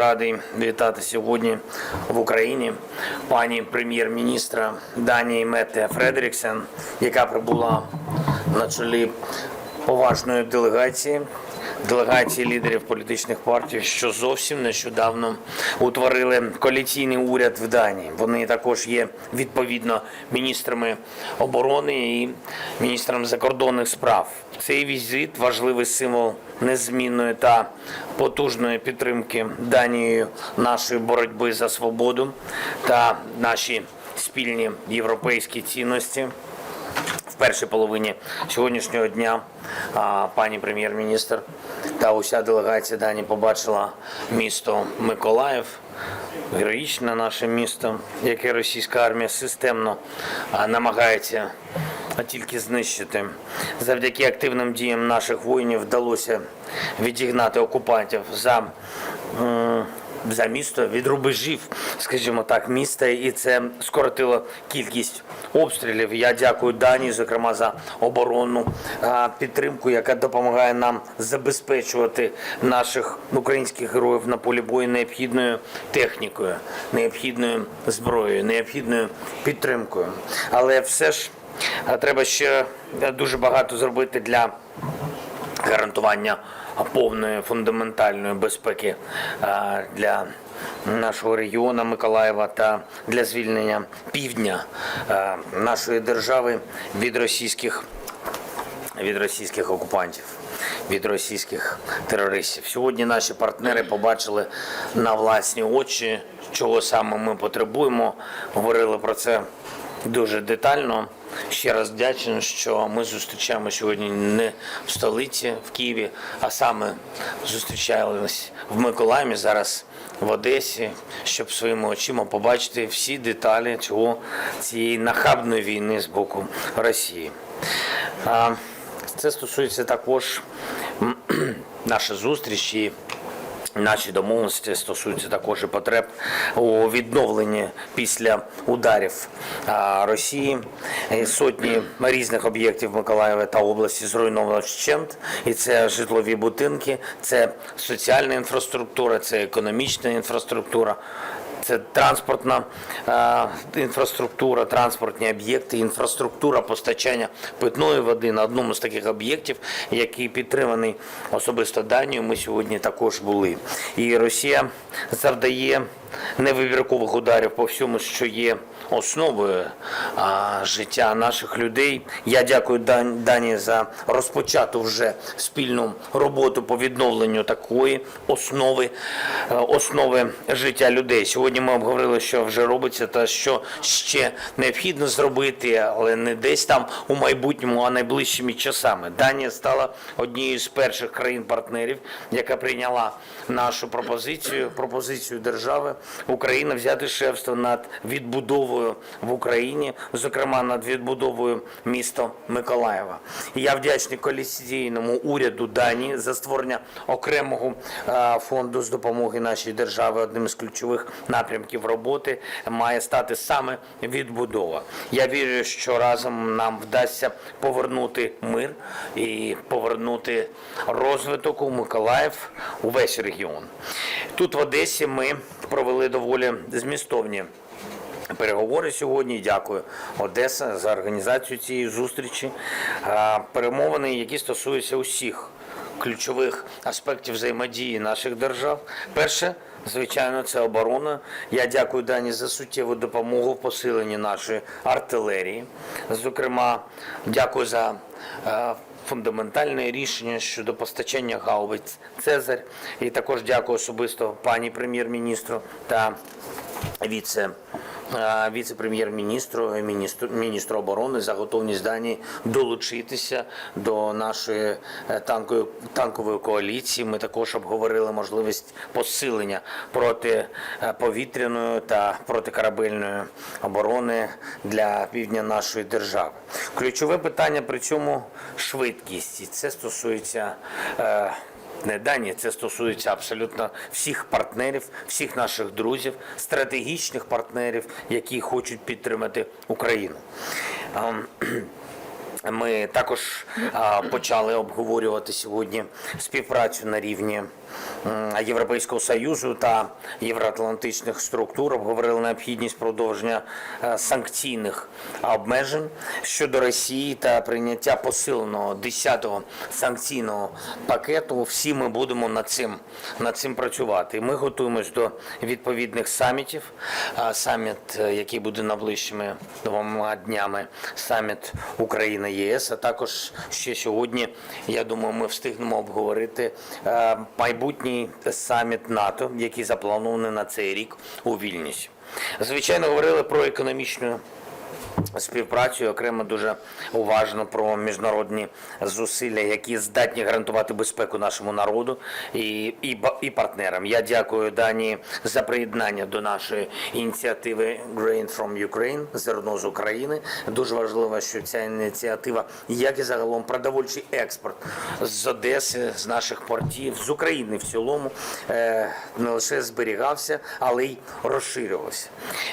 радий вітати сьогодні в Україні пані прем'єр-міністра Данії Метте Фредеріксен, яка прибула на чолі поважної делегації. Делегації лідерів політичних партій, що зовсім нещодавно утворили коаліційний уряд в Данії. Вони також є відповідно міністрами оборони і міністрами закордонних справ. Цей візит важливий символ незмінної та потужної підтримки Данією нашої боротьби за свободу та наші спільні європейські цінності. Першій половині сьогоднішнього дня пані прем'єр-міністр та уся делегація Данії побачила місто Миколаїв. Героїчне наше місто, яке російська армія системно намагається тільки знищити. Завдяки активним діям наших воїнів вдалося відігнати окупантів за за місто від рубежів, скажімо так, міста, і це скоротило кількість обстрілів. Я дякую Данії, зокрема за оборонну підтримку, яка допомагає нам забезпечувати наших українських героїв на полі бою необхідною технікою, необхідною зброєю, необхідною підтримкою. Але все ж треба ще дуже багато зробити для гарантування повної фундаментальної безпеки для нашого регіону Миколаєва та для звільнення півдня нашої держави від російських від російських окупантів, від російських терористів. Сьогодні наші партнери побачили на власні очі, чого саме ми потребуємо. Говорили про це дуже детально. Ще раз вдячний, що ми зустрічаємо сьогодні не в столиці, в Києві, а саме зустрічались в Миколаєві, зараз в Одесі, щоб своїми очима побачити всі деталі цього цієї нахабної війни з боку Росії. Це стосується також нашої зустрічі. Наші домовленості стосуються також і потреб у відновленні після ударів Росії. Сотні різних об'єктів Миколаєва та області зруйновано вщент. І це житлові будинки, це соціальна інфраструктура, це економічна інфраструктура. Це транспортна е, інфраструктура, транспортні об'єкти, інфраструктура постачання питної води на одному з таких об'єктів, який підтриманий особисто Данією. Ми сьогодні також були. І Росія завдає невибіркових ударів по всьому, що є основою а, життя наших людей. Я дякую Дан- Данії за розпочату вже спільну роботу по відновленню такої основи, е, основи життя людей. Сьогодні ми обговорили, що вже робиться та що ще необхідно зробити, але не десь там у майбутньому, а найближчими часами. Данія стала однією з перших країн-партнерів, яка прийняла нашу пропозицію, пропозицію держави Україна взяти шефство над відбудовою в Україні, зокрема над відбудовою міста Миколаєва. Я вдячний коаліційному уряду Данії за створення окремого е, фонду з допомоги нашій державі. Одним з ключових напрямків роботи має стати саме відбудова. Я вірю, що разом нам вдасться повернути мир і повернути розвиток у Миколаїв, увесь регіон. Тут в Одесі ми провели доволі змістовні переговори сьогодні. Дякую Одеса за організацію цієї зустрічі. Перемовини, які стосуються усіх ключових аспектів взаємодії наших держав. Перше. Звичайно, це оборона. Я дякую Дані за суттєву допомогу в посиленні нашої артилерії. Зокрема, дякую за е, фундаментальне рішення щодо постачання гаубиць Цезарь. І також дякую особисто пані прем'єр-міністру та віце. Е, Віце-прем'єр-міністру, міністру, міністру оборони за готовність Данії долучитися до нашої е, танкової, танкової коаліції. Ми також обговорили можливість посилення проти е, та протикорабельної оборони для півдня нашої держави. Ключове питання при цьому швидкість. І це стосується. Не Данії, це стосується абсолютно всіх партнерів, всіх наших друзів, стратегічних партнерів, які хочуть підтримати Україну. Ем, Ми також почали обговорювати сьогодні співпрацю на рівні Європейського союзу та євроатлантичних структур обговорили необхідність продовження е, санкційних обмежень щодо Росії та прийняття посиленого 10-го санкційного пакету. Всі ми будемо над цим над цим працювати. Ми готуємось до відповідних самітів. Саміт, е, який буде найближчими двома днями, саміт України ЄС. А також ще сьогодні, я думаю, ми встигнемо обговорити е, майбутній саміт НАТО, який запланований на цей рік у Вільнюсі. Звичайно, говорили про економічну співпрацю окремо дуже уважно про міжнародні зусилля, які здатні гарантувати безпеку нашому народу і, і, і партнерам. Я дякую Данії за приєднання до нашої ініціативи Grain from Ukraine зерно з України. Дуже важливо, що ця ініціатива, як і загалом продовольчий експорт з Одеси, з наших портів, з України в цілому е, не лише зберігався, але й розширювався.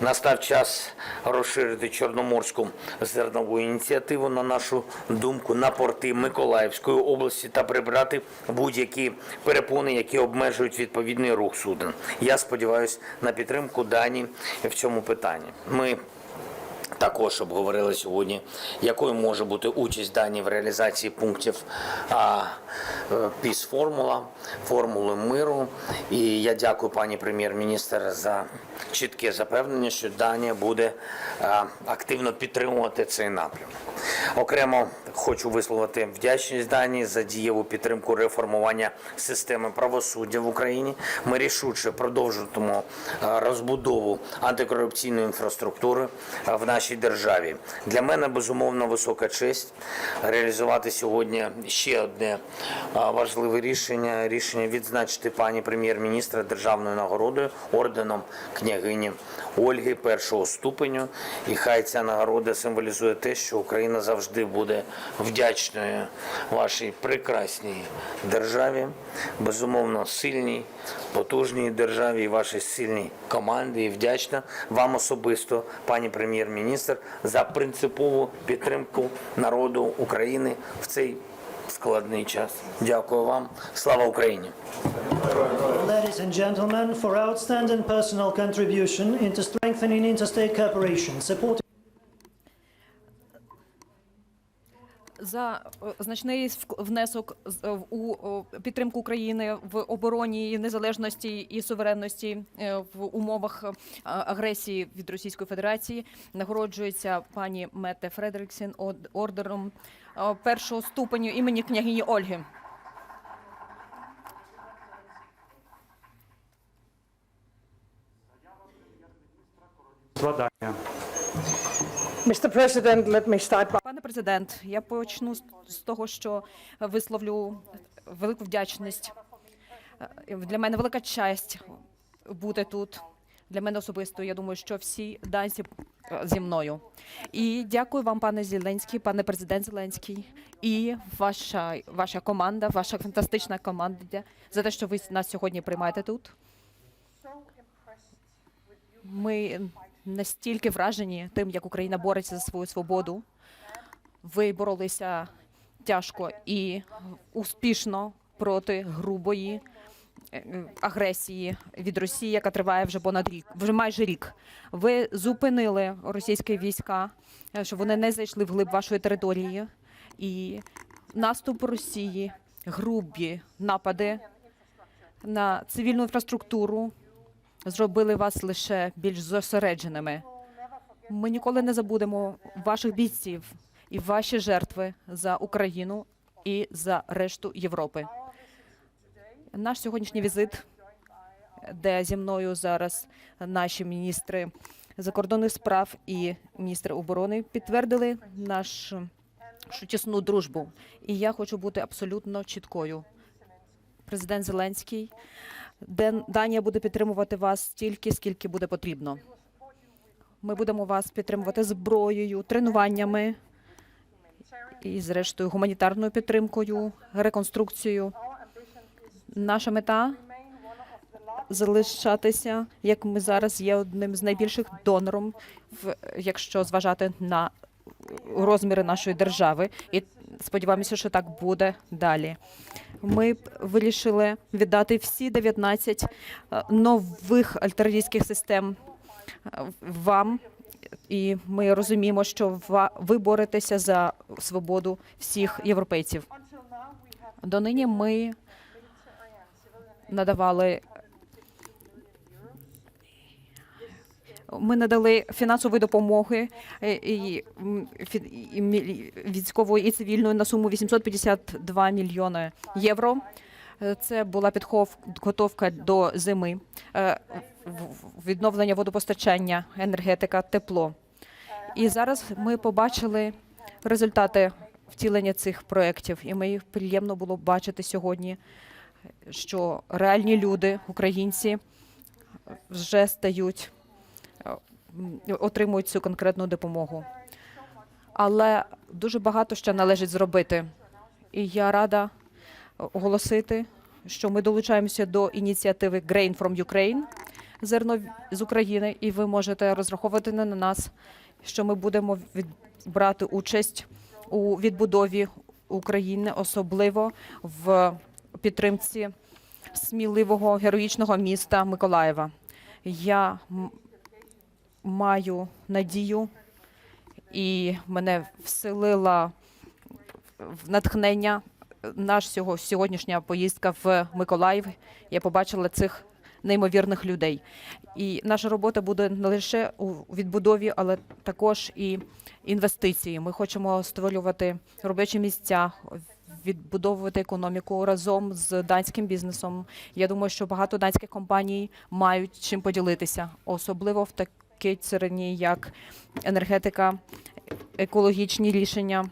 Настав час розширити Чорноморську зернову ініціативу, на нашу думку, на порти Миколаївської області та прибрати будь-які перепони, які обмежують відповідний рух суден. Я сподіваюся на підтримку дані в цьому питанні. Ми також обговорили сьогодні, якою може бути участь Данії в реалізації пунктів е, піс формула, формули миру. І я дякую пані прем'єр-міністр за чітке запевнення, що Данія буде активно підтримувати цей напрямок. Окремо хочу висловити вдячність Данії за дієву підтримку реформування системи правосуддя в Україні. Ми рішуче продовжуватимемо е, розбудову антикорупційної інфраструктури е, в нашій державі. Для мене безумовно висока честь реалізувати сьогодні ще одне е, важливе рішення рішення відзначити пані прем'єр-міністра державною нагородою орденом княгині Ольги першого ступеню. І хай ця нагорода символізує те, що Україна завжди буде вдячною вашій прекрасній державі, безумовно сильній, потужній державі і вашій сильній команді. І вдячна вам особисто, пані прем'єр-міністр, за принципову підтримку народу України в цей складний час. Дякую вам. Слава Україні! Ladies and gentlemen, for outstanding personal contribution into strengthening interstate cooperation, supporting за е, значний внесок е, у підтримку України в обороні незалежності і суверенності е, в умовах агресії від Російської Федерації нагороджується пані Мете Фредеріксен ордером першого ступеню імені княгині Ольги. Складання. Mr. President, Пане президент, я почну з- з того, що висловлю велику вдячність. Е, Для мене велика честь бути тут. Для мене особисто. Я думаю, що всі данці е, зі мною. І дякую вам, пане Зеленський, пане президент Зеленський, і ваша ваша команда, ваша фантастична команда за те, що ви нас сьогодні приймаєте тут. Ми настільки вражені тим, як Україна бореться за свою свободу. Ви боролися тяжко і успішно проти грубої е, агресії від Росії, яка триває вже понад рік, вже майже рік. Ви зупинили російські війська, е, щоб вони не зайшли вглиб вашої території, і наступ Росії, грубі напади на цивільну інфраструктуру зробили вас лише більш зосередженими. Ми ніколи не забудемо ваших бійців і ваші жертви за Україну і за решту Європи. Наш сьогоднішній візит, де зі мною зараз наші міністри закордонних справ і міністри оборони підтвердили нашу тісну дружбу. І я хочу бути абсолютно чіткою. Президент Зеленський, Данія буде підтримувати вас стільки, скільки буде потрібно. Ми будемо вас підтримувати зброєю, тренуваннями і, зрештою, гуманітарною підтримкою, реконструкцією. Наша мета залишатися, як ми зараз є одним з найбільших донором, якщо зважати на розміри нашої держави, і сподіваємося, що так буде далі. Ми вирішили віддати всі 19 е, нових альтернативних систем е, вам. І ми розуміємо, що ви боретеся за свободу всіх європейців. Донині ми надавали. Ми надали фінансової допомоги е, і, військової і цивільної на суму 852 мільйони євро. Е, Це була підготовка до зими, е, відновлення водопостачання, енергетика, тепло. І зараз ми побачили результати втілення цих проєктів, і мені приємно було бачити сьогодні, що реальні люди, українці, вже стають, отримують цю конкретну допомогу. Але дуже багато ще належить зробити. І я рада оголосити, що ми долучаємося до ініціативи Grain from Ukraine, зерно з України, і ви можете розраховувати на нас, що ми будемо брати участь у відбудові України, особливо в підтримці сміливого героїчного міста Миколаєва. Я маю надію, і мене вселила в натхнення наш сього- сьогоднішня поїздка в Миколаїв. Я побачила цих неймовірних людей. І наша робота буде не лише у відбудові, але також і інвестиції. Ми хочемо створювати робочі місця, відбудовувати економіку разом з данським бізнесом. Я думаю, що багато данських компаній мають чим поділитися, особливо в царині, як енергетика, екологічні рішення,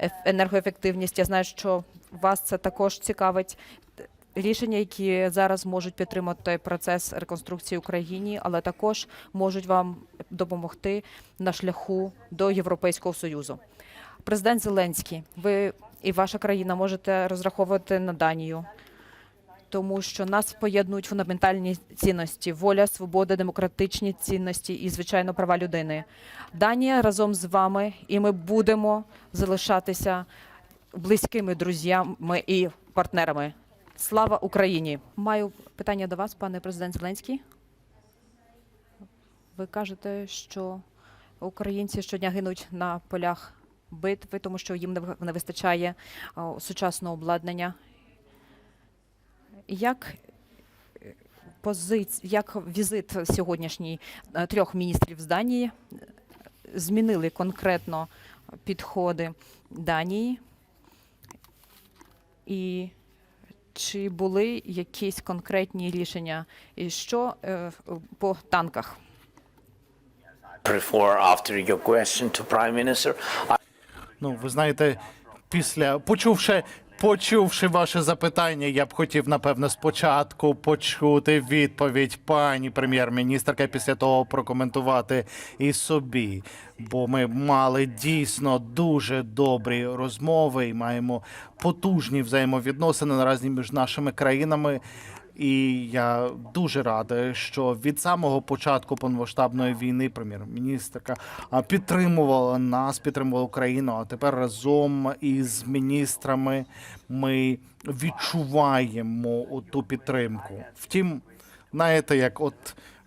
еф- енергоефективність. Я знаю, що вас це також цікавить. Рішення, які зараз можуть підтримати процес реконструкції Україні, але також можуть вам допомогти на шляху до Європейського союзу. Президент Зеленський, ви і ваша країна можете розраховувати на Данію, тому що нас поєднують фундаментальні цінності: воля, свобода, демократичні цінності і, звичайно, права людини. Данія разом з вами, і ми будемо залишатися близькими друзями і партнерами. Слава Україні! Маю питання до вас, пане президент Зеленський. Ви кажете, що українці щодня гинуть на полях битви, тому що їм не вистачає сучасного обладнання. Як е, позиц... як візит сьогоднішній е, трьох міністрів з Данії е, змінили конкретно підходи Данії? І чи були якісь конкретні рішення? І що е, по танках? Before, after your question to Prime Minister, I Ну, ви знаєте, після почувши. Почувши ваше запитання, я б хотів, напевно, спочатку почути відповідь пані прем'єр-міністрка, після того прокоментувати і собі. Бо ми мали дійсно дуже добрі розмови і маємо потужні взаємовідносини наразі між нашими країнами. І я дуже радий, що від самого початку повномасштабної війни прем'єр-міністрка підтримувала нас, підтримувала Україну. А тепер разом із міністрами ми відчуваємо ту підтримку. Втім, знаєте, як от.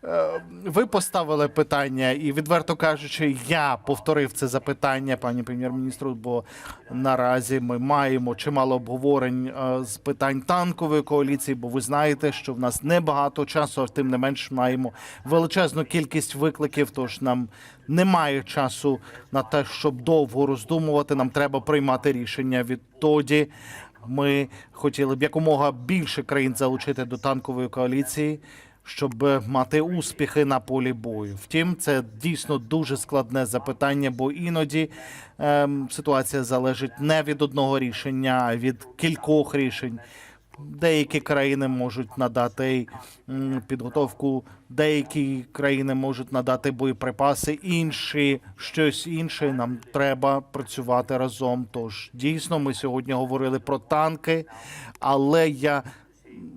Е, Ви поставили питання, і відверто кажучи, я повторив це запитання пані прем'єр-міністру, бо наразі ми маємо чимало обговорень е, з питань танкової коаліції, бо ви знаєте, що в нас небагато часу, а тим не менш маємо величезну кількість викликів. Тож нам немає часу на те, щоб довго роздумувати. Нам треба приймати рішення відтоді. Ми хотіли б якомога більше країн залучити до танкової коаліції, щоб е, мати успіхи на полі бою. Втім, це дійсно дуже складне запитання, бо іноді ем, ситуація залежить не від одного рішення, а від кількох рішень. Деякі країни можуть надати підготовку, деякі країни можуть надати боєприпаси, інші щось інше. Нам треба працювати разом. Тож дійсно, ми сьогодні говорили про танки, але я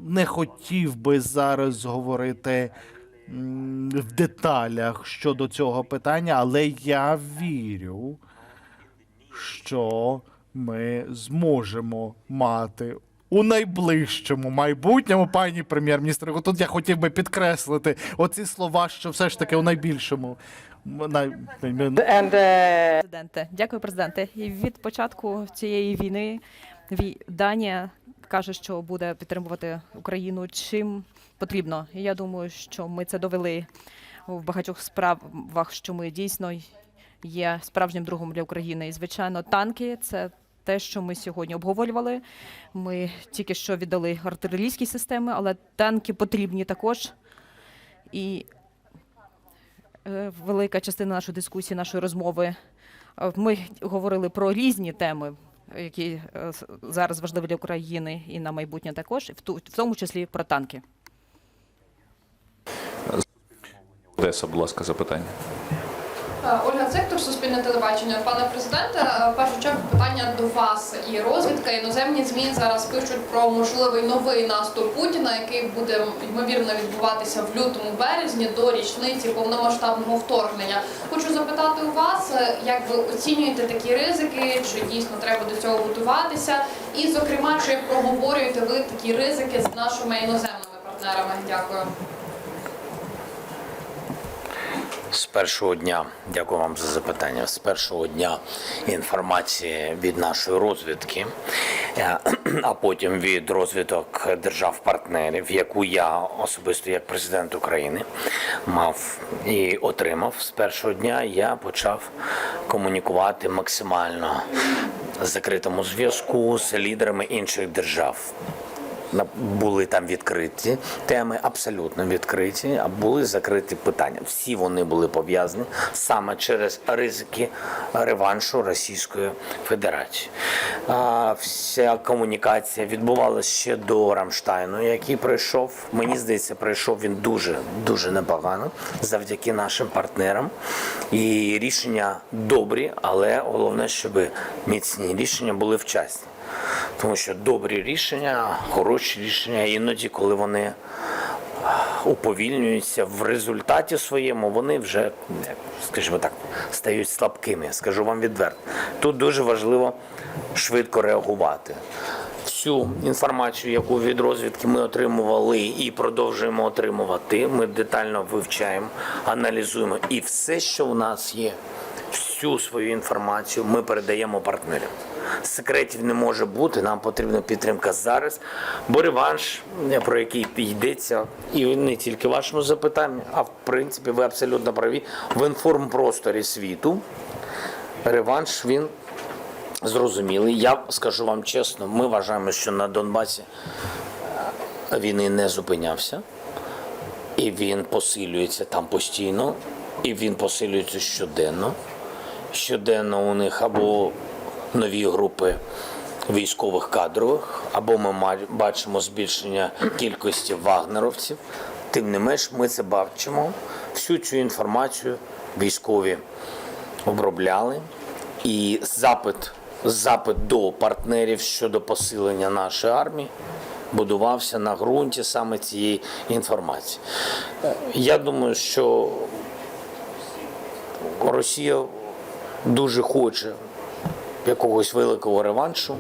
не хотів би зараз говорити в деталях щодо цього питання, але я вірю, що ми зможемо мати у найближчому майбутньому, пані прем'єр-міністр, тут я хотів би підкреслити оці слова, що все ж таки у найбільшому. Най... Uh, Президенте, дякую, президенте. І від початку цієї війни ві- Данія каже, що буде підтримувати Україну чим потрібно. І я думаю, що ми це довели в багатьох справах, що ми дійсно є справжнім другом для України. І звичайно, танки це. Те, що ми сьогодні обговорювали, ми тільки що віддали артилерійські системи, але танки потрібні також. І е, велика частина нашої дискусії, нашої розмови. е, Ми говорили про різні теми, які е, зараз важливі для України і на майбутнє також, в тому числі про танки. Одеса, будь ласка, запитання. Е, Ольга Цектор, Суспільне телебачення. Пане президенте, е, в першу чергу питання до вас. І розвідка, іноземні ЗМІ зараз пишуть про можливий новий наступ Путіна, який буде ймовірно відбуватися в лютому березні до річниці повномасштабного вторгнення. Хочу запитати у вас, е, як ви оцінюєте такі ризики, чи дійсно треба до цього готуватися? І, зокрема, чи проговорюєте ви такі ризики з нашими іноземними партнерами? Дякую. З першого дня, дякую вам за запитання. З першого дня інформації від нашої розвідки, е, а потім від розвідок держав-партнерів, яку я особисто як президент України мав і отримав. З першого дня я почав комунікувати максимально закритому зв'язку з лідерами інших держав. Були там відкриті теми, абсолютно відкриті, а були закриті питання. Всі вони були пов'язані саме через ризики реваншу Російської Федерації. Вся комунікація відбувалася ще до Рамштайну, який пройшов. Мені здається, пройшов він дуже дуже непогано завдяки нашим партнерам. І рішення добрі, але головне, щоб міцні рішення були вчасні. Тому що добрі рішення, хороші рішення, іноді, коли вони уповільнюються в результаті своєму, вони вже, скажімо так, стають слабкими. Скажу вам відверто. Тут дуже важливо швидко реагувати. Всю інформацію, яку від розвідки ми отримували і продовжуємо отримувати, ми детально вивчаємо, аналізуємо. І все, що в нас є, всю свою інформацію ми передаємо партнерам. Секретів не може бути, нам потрібна підтримка зараз, бо реванш, про який йдеться, і не тільки вашому запитанні, а в принципі ви абсолютно праві, в інформпросторі світу реванш він зрозумілий. Я скажу вам чесно, ми вважаємо, що на Донбасі е, війни не зупинявся, і він посилюється там постійно, і він посилюється щоденно. Щоденно у них або нові групи військових кадрових, або ми бачимо збільшення кількості вагнеровців. Тим не менш, ми це бачимо. Всю цю інформацію військові обробляли. І запит, запит до партнерів щодо посилення нашої армії будувався на ґрунті саме цієї інформації. Я думаю, що Росія дуже хоче якогось великого реваншу.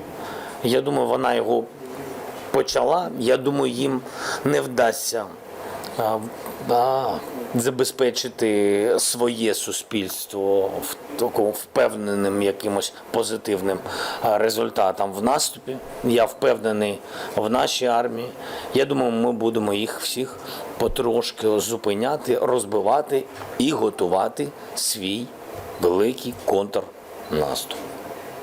Я думаю, вона його почала. Я думаю, їм не вдасться забезпечити своє суспільство в такому впевненим якимось позитивним результатом в наступі. Я впевнений в нашій армії. Я думаю, ми будемо їх всіх потрошки зупиняти, розбивати і готувати свій великий контрнаступ.